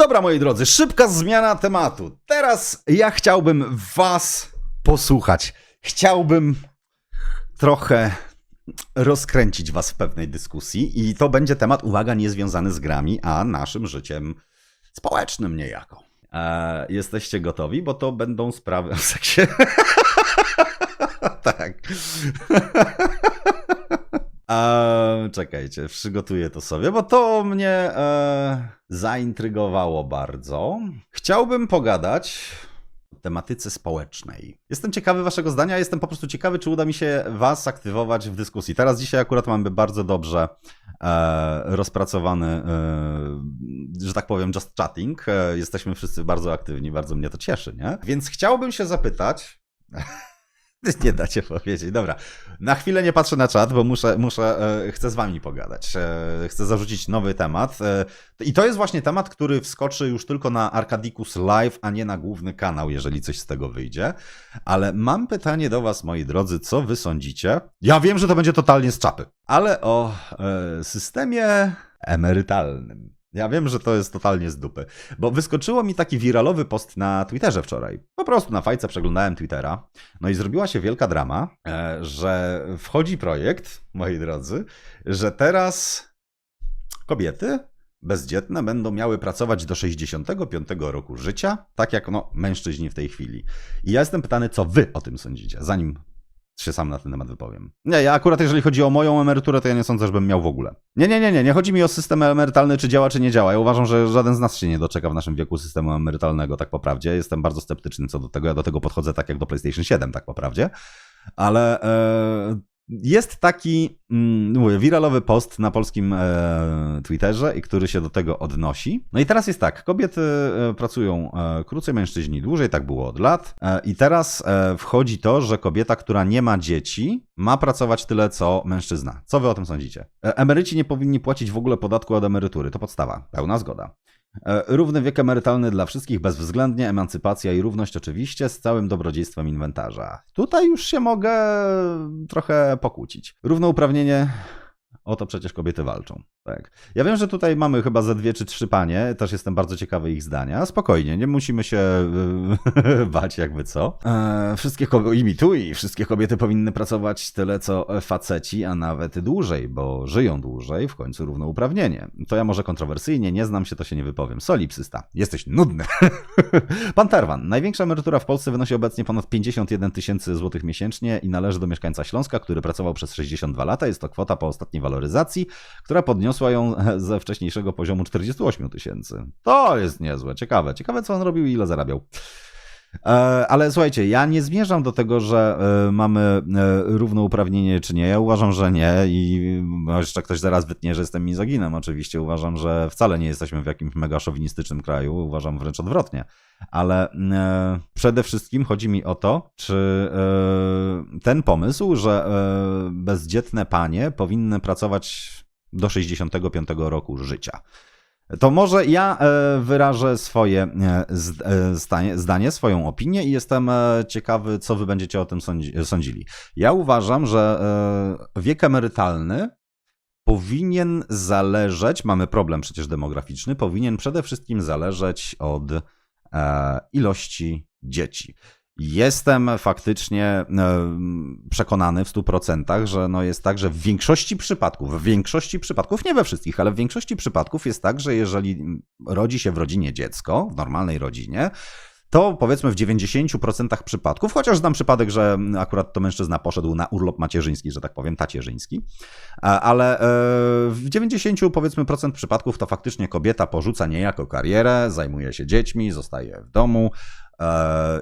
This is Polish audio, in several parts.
Dobra, moi drodzy, szybka zmiana tematu. Teraz ja chciałbym Was posłuchać. Chciałbym trochę rozkręcić Was w pewnej dyskusji, i to będzie temat, uwaga, niezwiązany z grami, a naszym życiem społecznym niejako. E, jesteście gotowi, bo to będą sprawy w seksie. tak. Czekajcie, przygotuję to sobie, bo to mnie e, zaintrygowało bardzo. Chciałbym pogadać o tematyce społecznej. Jestem ciekawy waszego zdania, jestem po prostu ciekawy, czy uda mi się was aktywować w dyskusji. Teraz dzisiaj akurat mamy bardzo dobrze e, rozpracowany, e, że tak powiem, just chatting. E, jesteśmy wszyscy bardzo aktywni, bardzo mnie to cieszy, nie? Więc chciałbym się zapytać... Nie dacie powiedzieć. Dobra. Na chwilę nie patrzę na czat, bo muszę, muszę e, chcę z wami pogadać. E, chcę zarzucić nowy temat. E, I to jest właśnie temat, który wskoczy już tylko na Arkadikus Live, a nie na główny kanał, jeżeli coś z tego wyjdzie. Ale mam pytanie do was, moi drodzy, co wy sądzicie? Ja wiem, że to będzie totalnie z czapy, ale o systemie emerytalnym. Ja wiem, że to jest totalnie z dupy, bo wyskoczyło mi taki wiralowy post na Twitterze wczoraj. Po prostu na fajce przeglądałem Twittera, no i zrobiła się wielka drama, e, że wchodzi projekt, moi drodzy, że teraz kobiety bezdzietne będą miały pracować do 65 roku życia, tak jak no, mężczyźni w tej chwili. I ja jestem pytany, co wy o tym sądzicie, zanim się sam na ten temat wypowiem. Nie, ja akurat jeżeli chodzi o moją emeryturę, to ja nie sądzę, żebym miał w ogóle. Nie, nie, nie, nie, nie chodzi mi o system emerytalny, czy działa, czy nie działa. Ja uważam, że żaden z nas się nie doczeka w naszym wieku systemu emerytalnego, tak po prawdzie. Jestem bardzo sceptyczny co do tego. Ja do tego podchodzę tak jak do PlayStation 7, tak po prawdzie. Ale e, jest taki, mm, mówię, wiralowy post na polskim e, Twitterze, i który się do tego odnosi. No i teraz jest tak, kobiety e, pracują e, krócej, mężczyźni dłużej, tak było od lat. E, I teraz e, wchodzi to, że kobieta, która nie ma dzieci, ma pracować tyle, co mężczyzna. Co wy o tym sądzicie? E, emeryci nie powinni płacić w ogóle podatku od emerytury, to podstawa, pełna zgoda. E, Równy wiek emerytalny dla wszystkich bezwzględnie, emancypacja i równość oczywiście z całym dobrodziejstwem inwentarza. Tutaj już się mogę trochę pokłócić. Równouprawnienie, o to przecież kobiety walczą. Tak. Ja wiem, że tutaj mamy chyba ze dwie czy trzy panie, też jestem bardzo ciekawy ich zdania. Spokojnie, nie musimy się e, bać jakby co. E, wszystkie kobiety, imituj, wszystkie kobiety powinny pracować tyle co faceci, a nawet dłużej, bo żyją dłużej, w końcu równouprawnienie. To ja może kontrowersyjnie, nie znam się, to się nie wypowiem. Solipsysta, jesteś nudny. Pan Terwan, największa emerytura w Polsce wynosi obecnie ponad 51 tysięcy złotych miesięcznie i należy do mieszkańca Śląska, który pracował przez 62 lata. Jest to kwota po ostatniej waloryzacji, która podniosła ją ze wcześniejszego poziomu 48 tysięcy. To jest niezłe, ciekawe. Ciekawe, co on robił i ile zarabiał. E, Ale słuchajcie, ja nie zmierzam do tego, że e, mamy e, równouprawnienie czy nie. Ja uważam, że nie i jeszcze ktoś zaraz wytnie, że jestem mizoginem. Oczywiście uważam, że wcale nie jesteśmy w jakimś mega szowinistycznym kraju. Uważam wręcz odwrotnie. Ale przede wszystkim chodzi mi o to, czy ten pomysł, że bezdzietne panie powinny pracować do 65 roku życia. To może ja e, wyrażę swoje e, e, zdanie, swoją opinię i jestem ciekawy, co wy będziecie o tym sądzi- sądzili. Ja uważam, że wiek emerytalny powinien zależeć, mamy problem przecież demograficzny, powinien przede wszystkim zależeć od ilości dzieci. Jestem faktycznie e, przekonany w 100%, że no jest tak, że w większości przypadków, w większości przypadków, nie we wszystkich, ale w większości przypadków jest tak, że jeżeli rodzi się w rodzinie dziecko, w normalnej rodzinie, to powiedzmy w 90% przypadków, chociaż znam przypadek, że akurat to mężczyzna poszedł na urlop macierzyński, że tak powiem, tacierzyński, ale e, w 90 powiedzmy procent przypadków to faktycznie kobieta porzuca niejako karierę, zajmuje się dziećmi, zostaje w domu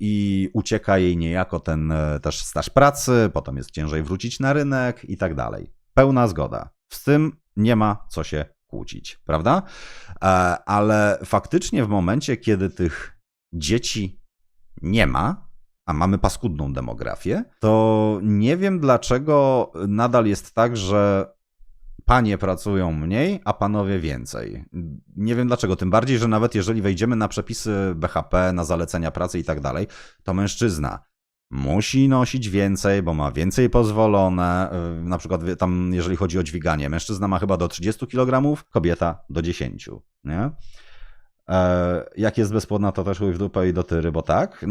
i ucieka jej niejako ten e, też staż pracy, potem jest ciężej wrócić na rynek i tak dalej. Pełna zgoda. Z tym nie ma co się kłócić, prawda? E, Ale faktycznie w momencie, kiedy tych dzieci nie ma, a mamy paskudną demografię, to nie wiem dlaczego nadal jest tak, że panie pracują mniej, a panowie więcej. Nie wiem dlaczego, tym bardziej, że nawet jeżeli wejdziemy na przepisy BHP, na zalecenia pracy i tak dalej, to mężczyzna musi nosić więcej, bo ma więcej pozwolone. Yy, Na przykład tam, jeżeli chodzi o dźwiganie, mężczyzna ma chyba do 30 kg, kobieta do 10. Nie? E, jak jest bezpłodna, to też chuj w dupę i do tyry, bo tak.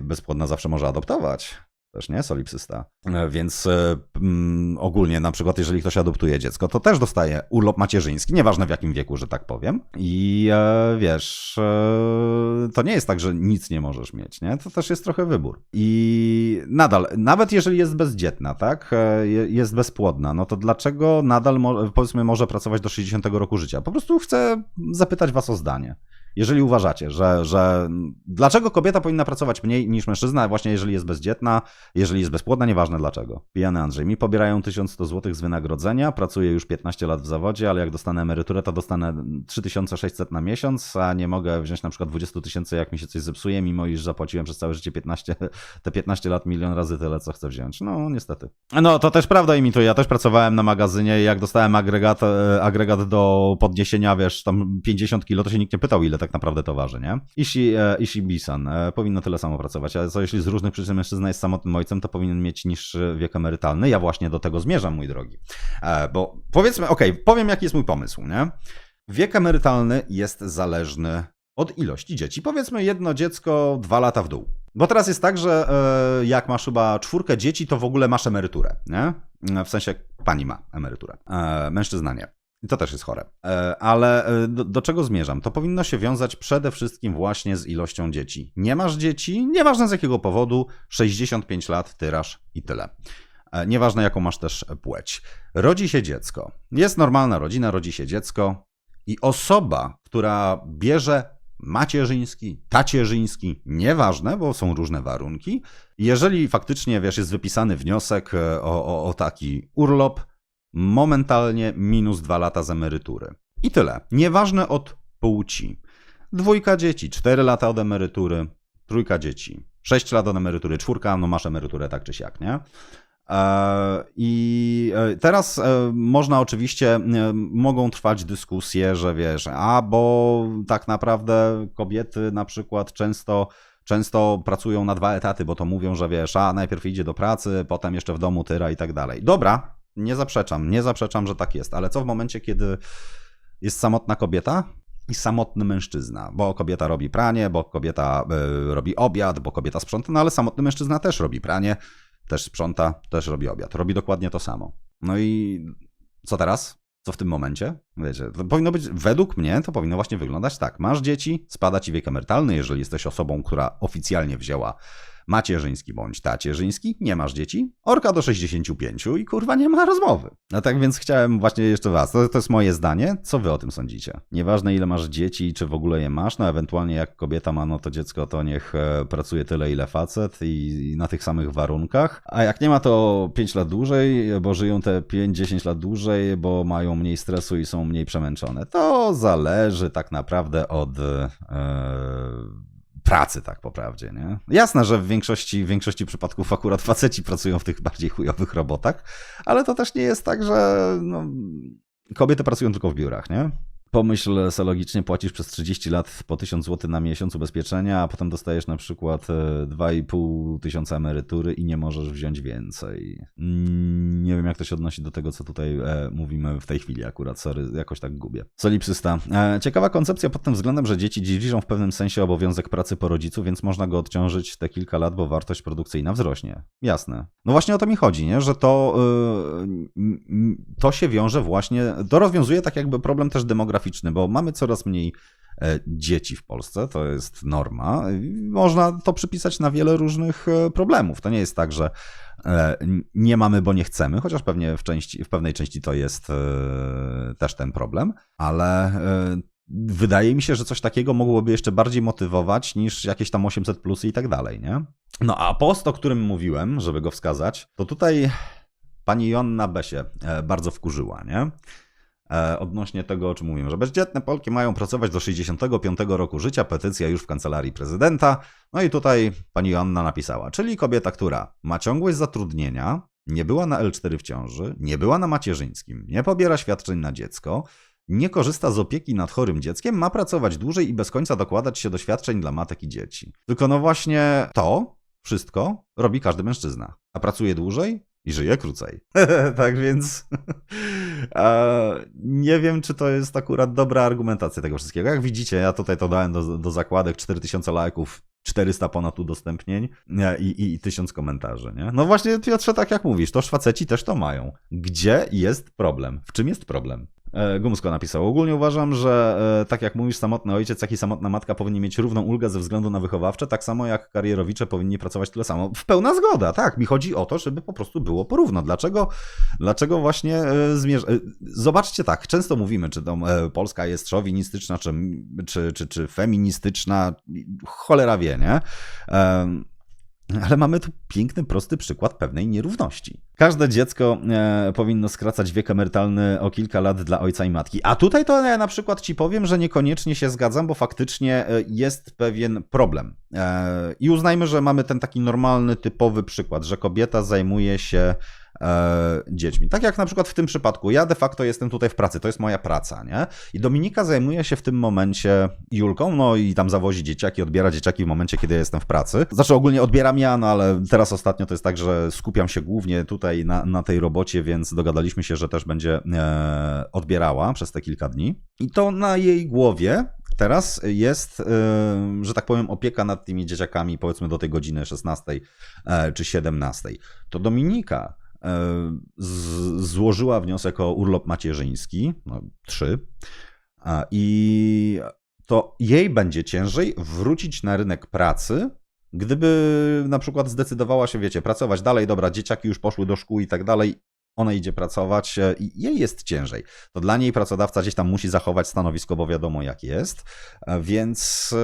Bezpłodna zawsze może adoptować. Też nie, solipsysta. E, Więc e, mm, ogólnie, na przykład, jeżeli ktoś adoptuje dziecko, to też dostaje urlop macierzyński, nieważne w jakim wieku, że tak powiem. I e, wiesz, e, to nie jest tak, że nic nie możesz mieć, nie? To też jest trochę wybór. I nadal, nawet jeżeli jest bezdzietna, tak, e, je- jest bezpłodna, no to dlaczego nadal, mo- powiedzmy, może pracować do 60 roku życia? Po prostu chcę zapytać was o zdanie. Jeżeli uważacie, że, że dlaczego kobieta powinna pracować mniej niż mężczyzna, właśnie jeżeli jest bezdzietna, jeżeli jest bezpłodna, nieważne dlaczego. Pijany Andrzej, mi pobierają 1100 zł z wynagrodzenia, pracuję już 15 lat w zawodzie, ale jak dostanę emeryturę, to dostanę 3600 na miesiąc, a nie mogę wziąć na przykład 20 tysięcy, jak mi się coś zepsuje, mimo iż zapłaciłem przez całe życie 15, te 15 lat milion razy tyle, co chcę wziąć. No, niestety. No, to też prawda imituje. Ja też pracowałem na magazynie i jak dostałem agregat, e, agregat do podniesienia, wiesz, tam 50 kilo, to się nikt nie pytał, ile tak naprawdę to waży, nie? Ishi, e, Ishi Bisan e, powinno tyle samo pracować, ale co jeśli z różnych przyczyn mężczyzna jest samotnym ojcem, to powinien mieć niższy wiek emerytalny. Ja właśnie do tego zmierzam, mój drogi. E, bo powiedzmy, okej, powiem jaki jest mój pomysł, nie? Wiek emerytalny jest zależny od ilości dzieci. Powiedzmy jedno dziecko, dwa lata w dół. Bo teraz jest tak, że e, jak masz chyba czwórkę dzieci, to w ogóle masz emeryturę, nie? W sensie pani ma emeryturę, e, mężczyzna nie. I to też jest chore. E, Ale e, do, do czego zmierzam? To powinno się wiązać przede wszystkim właśnie z ilością dzieci. Nie masz dzieci, nieważne z jakiego powodu, 65 lat, tyraż i tyle. E, Nieważne jaką masz też płeć. Rodzi się dziecko. Jest normalna rodzina, rodzi się dziecko i osoba, która bierze macierzyński, tacierzyński, nieważne, bo są różne warunki. Jeżeli faktycznie, wiesz, jest wypisany wniosek o, o, o taki urlop, momentalnie minus dwa lata z emerytury. I tyle. Nieważne od płci. Dwójka dzieci, cztery lata od emerytury, trójka dzieci, sześć lat od emerytury, czwórka, no masz emeryturę tak czy siak, nie? E, I e, teraz e, można oczywiście, mogą trwać dyskusje, że wiesz, a bo tak naprawdę kobiety na przykład często często pracują na dwa etaty, bo to mówią, że wiesz, a najpierw idzie do pracy, potem jeszcze w domu tyra i tak dalej. Dobra, nie zaprzeczam, nie zaprzeczam, że tak jest, ale co w momencie, kiedy jest samotna kobieta i samotny mężczyzna? Bo kobieta robi pranie, bo kobieta y, robi obiad, bo kobieta sprząta, no ale samotny mężczyzna też robi pranie, też sprząta, też robi obiad. Robi dokładnie to samo. No i co teraz? Co w tym momencie? Wiecie, to powinno być, według mnie, to powinno właśnie wyglądać tak. Masz dzieci, spada ci wiek emerytalny, jeżeli jesteś osobą, która oficjalnie wzięła macierzyński bądź tacierzyński, nie masz dzieci, orka do 65 i kurwa nie ma rozmowy. No tak więc chciałem właśnie jeszcze was, to, to jest moje zdanie, co wy o tym sądzicie? Nieważne ile masz dzieci, czy w ogóle je masz, no ewentualnie jak kobieta ma no to dziecko, to niech e, pracuje tyle ile facet i, i na tych samych warunkach, a jak nie ma to 5 lat dłużej, bo żyją te 5-10 lat dłużej, bo mają mniej stresu i są mniej przemęczone. To zależy tak naprawdę od... E, pracy, tak po prawdzie, nie? Jasne, że w większości, w większości przypadków akurat faceci pracują w tych bardziej chujowych robotach, ale to też nie jest tak, że no, kobiety pracują tylko w biurach, nie? Pomyśl logicznie, płacisz przez 30 lat po 1000 zł na miesiąc ubezpieczenia, a potem dostajesz na przykład e, 2,5 tysiąca emerytury i nie możesz wziąć więcej. Mm, Nie wiem, jak to się odnosi do tego, co tutaj e, mówimy w tej chwili akurat, sorry, jakoś tak gubię. Solipsysta. E, ciekawa koncepcja pod tym względem, że dzieci dziedziczą w pewnym sensie obowiązek pracy po rodzicu, więc można go odciążyć te kilka lat, bo wartość produkcyjna wzrośnie. Jasne. No właśnie o to mi chodzi, nie? że to, to się wiąże właśnie, to rozwiązuje tak jakby problem też demograficzny, bo mamy coraz mniej e, dzieci w Polsce, to jest norma. Można to przypisać na wiele różnych e, problemów. To nie jest tak, że e, nie mamy, bo nie chcemy, chociaż pewnie w, części, w pewnej części to jest też ten problem, ale wydaje mi się, że coś takiego mogłoby jeszcze bardziej motywować niż jakieś tam 800 plusy i tak dalej, nie? No a post, o którym mówiłem, żeby go wskazać, to tutaj pani Jonna Besie bardzo wkurzyła, nie? E, Odnośnie tego, o czym mówiłem, że bezdzietne Polki mają pracować do 65 roku życia, petycja już w kancelarii prezydenta. No i tutaj pani Joanna napisała, czyli kobieta, która ma ciągłość zatrudnienia, nie była na L4 w ciąży, nie była na macierzyńskim, nie pobiera świadczeń na dziecko, nie korzysta z opieki nad chorym dzieckiem, ma pracować dłużej i bez końca dokładać się do świadczeń dla matek i dzieci. Tylko no właśnie to wszystko robi każdy mężczyzna. A pracuje dłużej, i żyje krócej. tak więc nie wiem, czy to jest akurat dobra argumentacja tego wszystkiego. Jak widzicie, ja tutaj to dałem do, do zakładek 4000 lajków, 400 ponad udostępnień nie, i, i, i 1000 komentarzy. Nie? No właśnie, Piotrze, tak jak mówisz, to szwaceci też to mają. Gdzie jest problem? W czym jest problem? E, Gumsko napisał. Ogólnie uważam, że e, tak jak mówisz, samotny ojciec, jak i samotna matka powinni mieć równą ulgę ze względu na wychowawcze, tak samo jak karierowicze powinni pracować tyle samo. W pełna zgoda, tak. Mi chodzi o to, żeby po prostu było porówno. Dlaczego, dlaczego właśnie e, zmierza... Zobaczcie tak, często mówimy, czy to Polska jest szowinistyczna, czy, czy, czy, czy feministyczna, cholera wie, nie? Ale mamy tu piękny, prosty przykład pewnej nierówności. Każde dziecko e, powinno skracać wiek emerytalny o kilka lat dla ojca i matki. A tutaj to ja na przykład ci powiem, że niekoniecznie się zgadzam, bo faktycznie e, jest pewien problem. E, I uznajmy, że mamy ten taki normalny, typowy przykład, że kobieta zajmuje się e, dziećmi. Tak jak na przykład w tym przypadku. Ja de facto jestem tutaj w pracy, to jest moja praca, nie? I Dominika zajmuje się w tym momencie Julką, no i tam zawozi dzieciaki, odbiera dzieciaki w momencie, kiedy ja jestem w pracy. Znaczy ogólnie odbieram ja, no ale teraz ostatnio to jest tak, że skupiam się głównie tutaj na, na tej robocie, więc dogadaliśmy się, że też będzie e, odbierała przez te kilka dni. I to na jej głowie teraz jest, e, że tak powiem, opieka nad tymi dzieciakami, powiedzmy do tej godziny 16 e, czy 17. To Dominika złożyła wniosek o urlop macierzyński, no, trzy, i to jej będzie ciężej wrócić na rynek pracy, gdyby na przykład zdecydowała się, wiecie, pracować dalej, dobra, dzieciaki już poszły do szkół i tak dalej, ona idzie pracować e, i jej jest ciężej. To dla niej pracodawca gdzieś tam musi zachować stanowisko, bo wiadomo jak jest, e, więc e,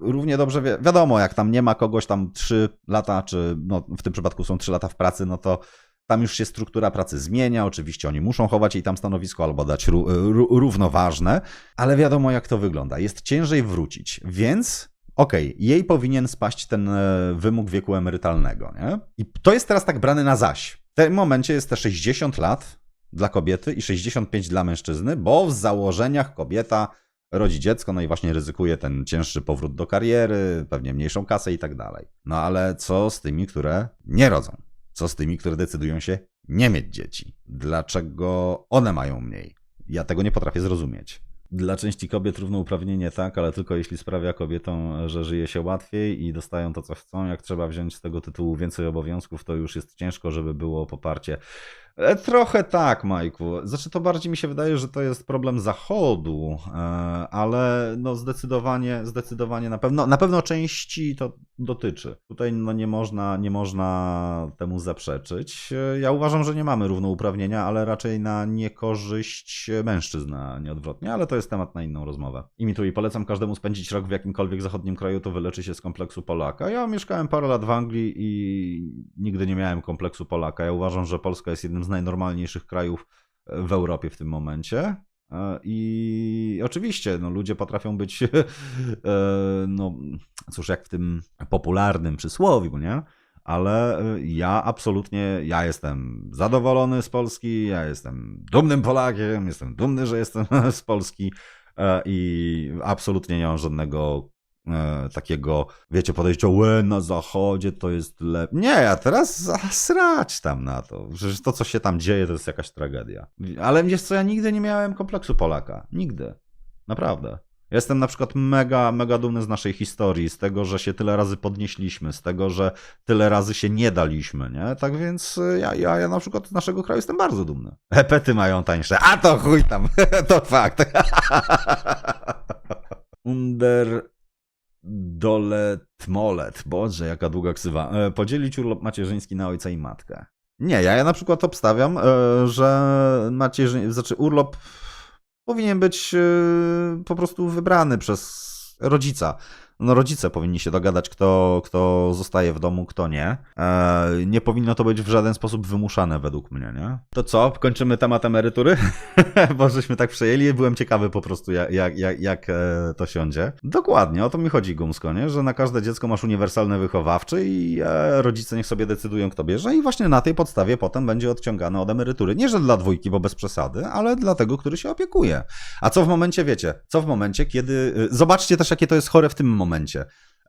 równie dobrze wi- wiadomo, jak tam nie ma kogoś tam 3 lata, czy no, w tym przypadku są 3 lata w pracy, no to tam już się struktura pracy zmienia. Oczywiście oni muszą chować jej tam stanowisko albo dać ró- ró- równoważne, ale wiadomo jak to wygląda. Jest ciężej wrócić, więc okej, jej powinien spaść ten wymóg wieku emerytalnego. Nie? I to jest teraz tak brane na zaś. W tym momencie jest te 60 lat dla kobiety i 65 dla mężczyzny, bo w założeniach kobieta rodzi dziecko, no i właśnie ryzykuje ten cięższy powrót do kariery, pewnie mniejszą kasę i tak dalej. No ale co z tymi, które nie rodzą? Co z tymi, które decydują się nie mieć dzieci? Dlaczego one mają mniej? Ja tego nie potrafię zrozumieć. Dla części kobiet równouprawnienie tak, ale tylko jeśli sprawia kobietom, że żyje się łatwiej i dostają to, co chcą. Jak trzeba wziąć z tego tytułu więcej obowiązków, to już jest ciężko, żeby było poparcie. E, Trochę tak, Majku. Znaczy, to bardziej mi się wydaje, że to jest problem Zachodu, e, ale no zdecydowanie, zdecydowanie na pewno, na pewno części to dotyczy. Tutaj no nie można, nie można temu zaprzeczyć. E, Ja uważam, że nie mamy równouprawnienia, ale raczej na niekorzyść mężczyzn, a nie odwrotnie, ale to jest temat na inną rozmowę. Imituję i polecam każdemu spędzić rok w jakimkolwiek zachodnim kraju, to wyleczy się z kompleksu Polaka. Ja mieszkałem parę lat w Anglii i nigdy nie miałem kompleksu Polaka. Ja uważam, że Polska jest jednym z najnormalniejszych krajów w Europie w tym momencie. E, I oczywiście, no, ludzie potrafią być, e, no cóż, jak w tym popularnym przysłowiu, nie? Ale e, ja absolutnie, ja jestem zadowolony z Polski, ja jestem dumnym Polakiem, jestem dumny, że jestem z Polski e, i absolutnie nie mam żadnego e, takiego, wiecie, podejścia, łe, na zachodzie to jest lepiej. Nie, ja teraz srać tam na to. Przecież to, co się tam dzieje, to jest jakaś tragedia. Ale wiesz co, ja nigdy nie miałem kompleksu Polaka. Nigdy. Naprawdę. Jestem na przykład mega, mega dumny z naszej historii, z tego, że się tyle razy podnieśliśmy, z tego, że tyle razy się nie daliśmy, nie? Tak więc y, ja, ja, ja na przykład z naszego kraju jestem bardzo dumny. Epety mają tańsze, a to chuj tam, to fakt. Under Dolet Molet. Boże, jaka długa ksywa. E, Podzielić urlop macierzyński na ojca i matkę. Nie, ja, ja na przykład obstawiam, e, że macierzy... znaczy urlop powinien być e, po prostu wybrany przez rodzica. No rodzice powinni się dogadać, kto, kto zostaje w domu, kto nie. E, nie powinno to być w żaden sposób wymuszane według mnie, nie? To co, kończymy temat emerytury? Bo żeśmy tak przejęli, byłem ciekawy po prostu jak, jak, jak, e, to siądzie. Dokładnie, o to mi chodzi Gumsko, nie? Że na każde dziecko masz uniwersalny wychowawczy i e, rodzice niech sobie decydują kto bierze i właśnie na tej podstawie potem będzie odciągane od emerytury. Nie, że dla dwójki, bo bez przesady, ale dla tego, który się opiekuje. A co w momencie, wiecie, co w momencie, kiedy... Zobaczcie też, jakie to jest chore w tym momencie.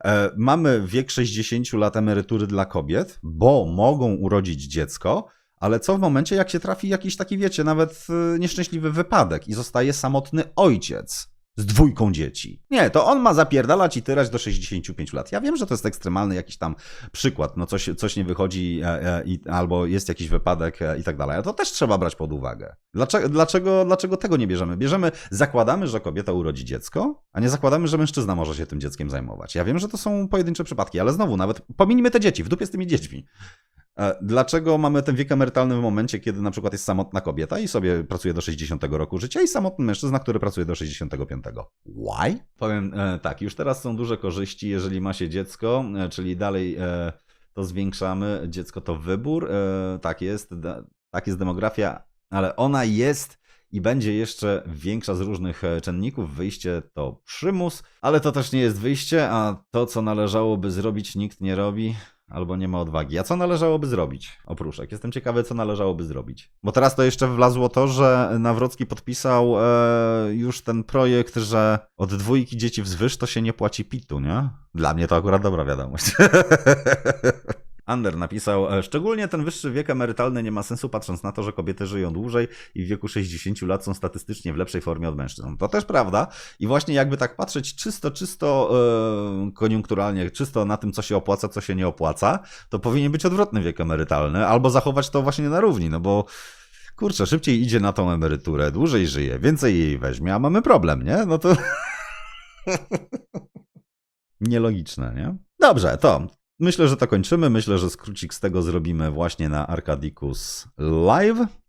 E, mamy wiek 60 lat emerytury dla kobiet, bo mogą urodzić dziecko, ale co w momencie, jak się trafi jakiś taki, wiecie, nawet e, nieszczęśliwy wypadek i zostaje samotny ojciec z dwójką dzieci? Nie, to on ma zapierdalać i tyrać do 65 lat. Ja wiem, że to jest ekstremalny jakiś tam przykład, no coś, coś nie wychodzi e, e, i, albo jest jakiś wypadek e, i tak dalej, ale to też trzeba brać pod uwagę. Dlaczego, dlaczego, dlaczego tego nie bierzemy? Bierzemy, zakładamy, że kobieta urodzi dziecko, a nie zakładamy, że mężczyzna może się tym dzieckiem zajmować. Ja wiem, że to są pojedyncze przypadki, ale znowu, nawet pominijmy te dzieci, w dupie z tymi dziećmi. Dlaczego mamy ten wiek emerytalny w momencie, kiedy na przykład jest samotna kobieta i sobie pracuje do 60 roku życia i samotny mężczyzna, który pracuje do 65? Why? Powiem e, tak, już teraz są duże korzyści, jeżeli ma się dziecko, e, czyli dalej e, to zwiększamy. Dziecko to wybór, tak jest, tak jest demografia, ale ona jest i będzie jeszcze większa z różnych czynników. Wyjście to przymus, ale to też nie jest wyjście, a to, co należałoby zrobić, nikt nie robi. Albo nie ma odwagi. A co należałoby zrobić? Oprószek. Jestem ciekawy, co należałoby zrobić. Bo teraz to jeszcze wlazło to, że Nawrocki podpisał e, już ten projekt, że od dwójki dzieci wzwyż to się nie płaci pitu, nie? Dla mnie to akurat dobra wiadomość. Ander napisał, e, szczególnie ten wyższy wiek emerytalny nie ma sensu patrząc na to, że kobiety żyją dłużej i w wieku 60 lat są statystycznie w lepszej formie od mężczyzn. To też prawda i właśnie jakby tak patrzeć czysto, czysto e, koniunkturalnie, czysto na tym, co się opłaca, co się nie opłaca, to powinien być odwrotny wiek emerytalny albo zachować to właśnie na równi, no bo kurczę, szybciej idzie na tą emeryturę, dłużej żyje, więcej jej weźmie, a mamy problem, nie? No to... Nielogiczne, nie? Dobrze, to myślę, że to kończymy. Myślę, że skrócik z tego zrobimy właśnie na Arcadicus Live.